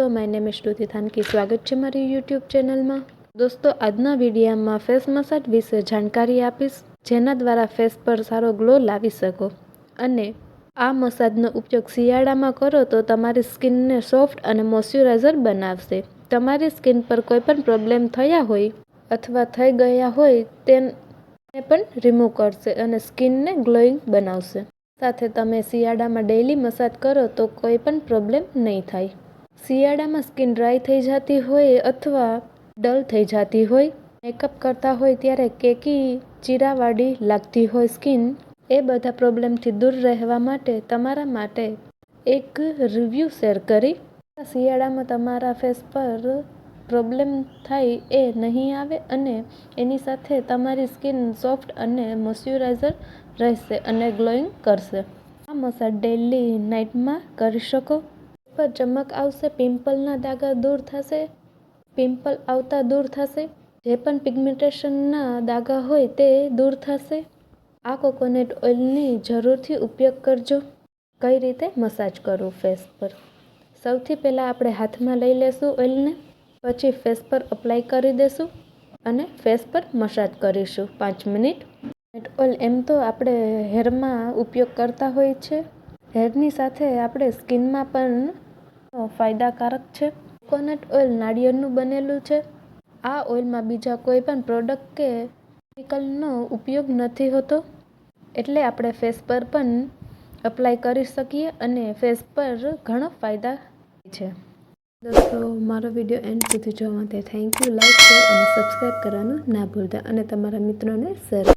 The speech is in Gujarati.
દોસ્તો માય નેમ થાનકી સ્વાગત છે મારી યુટ્યુબ ચેનલમાં. દોસ્તો, આજના વિડીયામાં ફેસ મસાજ વિશે જાણકારી આપીશ, જેના દ્વારા ફેસ પર સારો ગ્લો લાવી શકો. અને આ મસાજનો ઉપયોગ શિયાળામાં કરો તો તમારી સ્કિનને સોફ્ટ અને મોઇશ્ચરાઇઝર બનાવશે. તમારી સ્કિન પર કોઈ પણ પ્રોબ્લેમ થયા હોય અથવા થઈ ગયા હોય તેને પણ રિમૂવ કરશે અને સ્કિનને ગ્લોઈંગ બનાવશે. સાથે તમે શિયાળામાં ડેઇલી મસાજ કરો તો કોઈ પણ પ્રોબ્લેમ નહીં થાય. શિયાળામાં સ્કિન ડ્રાય થઈ જતી હોય અથવા ડલ થઈ જતી હોય મેકઅપ કરતા હોય ત્યારે કેકી ચીરાવાળી લાગતી હોય સ્કિન, એ બધા પ્રોબ્લેમથી દૂર રહેવા માટે તમારા માટે એક રિવ્યૂ શેર કરી. શિયાળામાં તમારા ફેસ પર પ્રોબ્લેમ થાય એ નહીં આવે અને એની સાથે તમારી સ્કિન સોફ્ટ અને મોઇશ્ચરાઇઝર રહેશે અને ગ્લોઈંગ કરશે. આ મસાજ ડેલી નાઇટમાં કરી શકો. પર ચમક આવશે, પિમ્પલના દાગા દૂર થશે, પિમ્પલ આવતા દૂર થશે. જે પણ પિગમેન્ટેશનના દાગા હોય તે દૂર થશે. આ કોકોનટ ઓઇલની જરૂરથી ઉપયોગ કરજો. કઈ રીતે? મસાજ કરવું ફેસ પર. સૌથી પહેલાં આપણે હાથમાં લઈ લેશું ઓઇલને, પછી ફેસ પર અપ્લાય કરી દેશું અને ફેસ પર મસાજ કરીશું. પાંચ મિનિટ. ઓઇલ એમ તો આપણે હેરમાં ઉપયોગ કરતા હોય છે. હેરની સાથે આપણે સ્કિનમાં પણ ફાયદાકારક છે? કોકોનટ ઓઇલ નાળિયેરનું બનેલું છે. આ ઓઇલમાં બીજા કોઈ પણ પ્રોડક્ટ કે કેમિકલનો ઉપયોગ નથી હોતો. એટલે આપણે ફેસ પર પણ અપ્લાય કરી શકીએ અને ફેસ પર ઘણો ફાયદા છે. દોસ્તો, મારો વીડિયો એન્ડ સુધી જોવા માટે થેન્ક યુ લાઈક શેર અને સબસ્ક્રાઈબ કરવાનું ના ભૂલતા. અને તમારા મિત્રોને શેર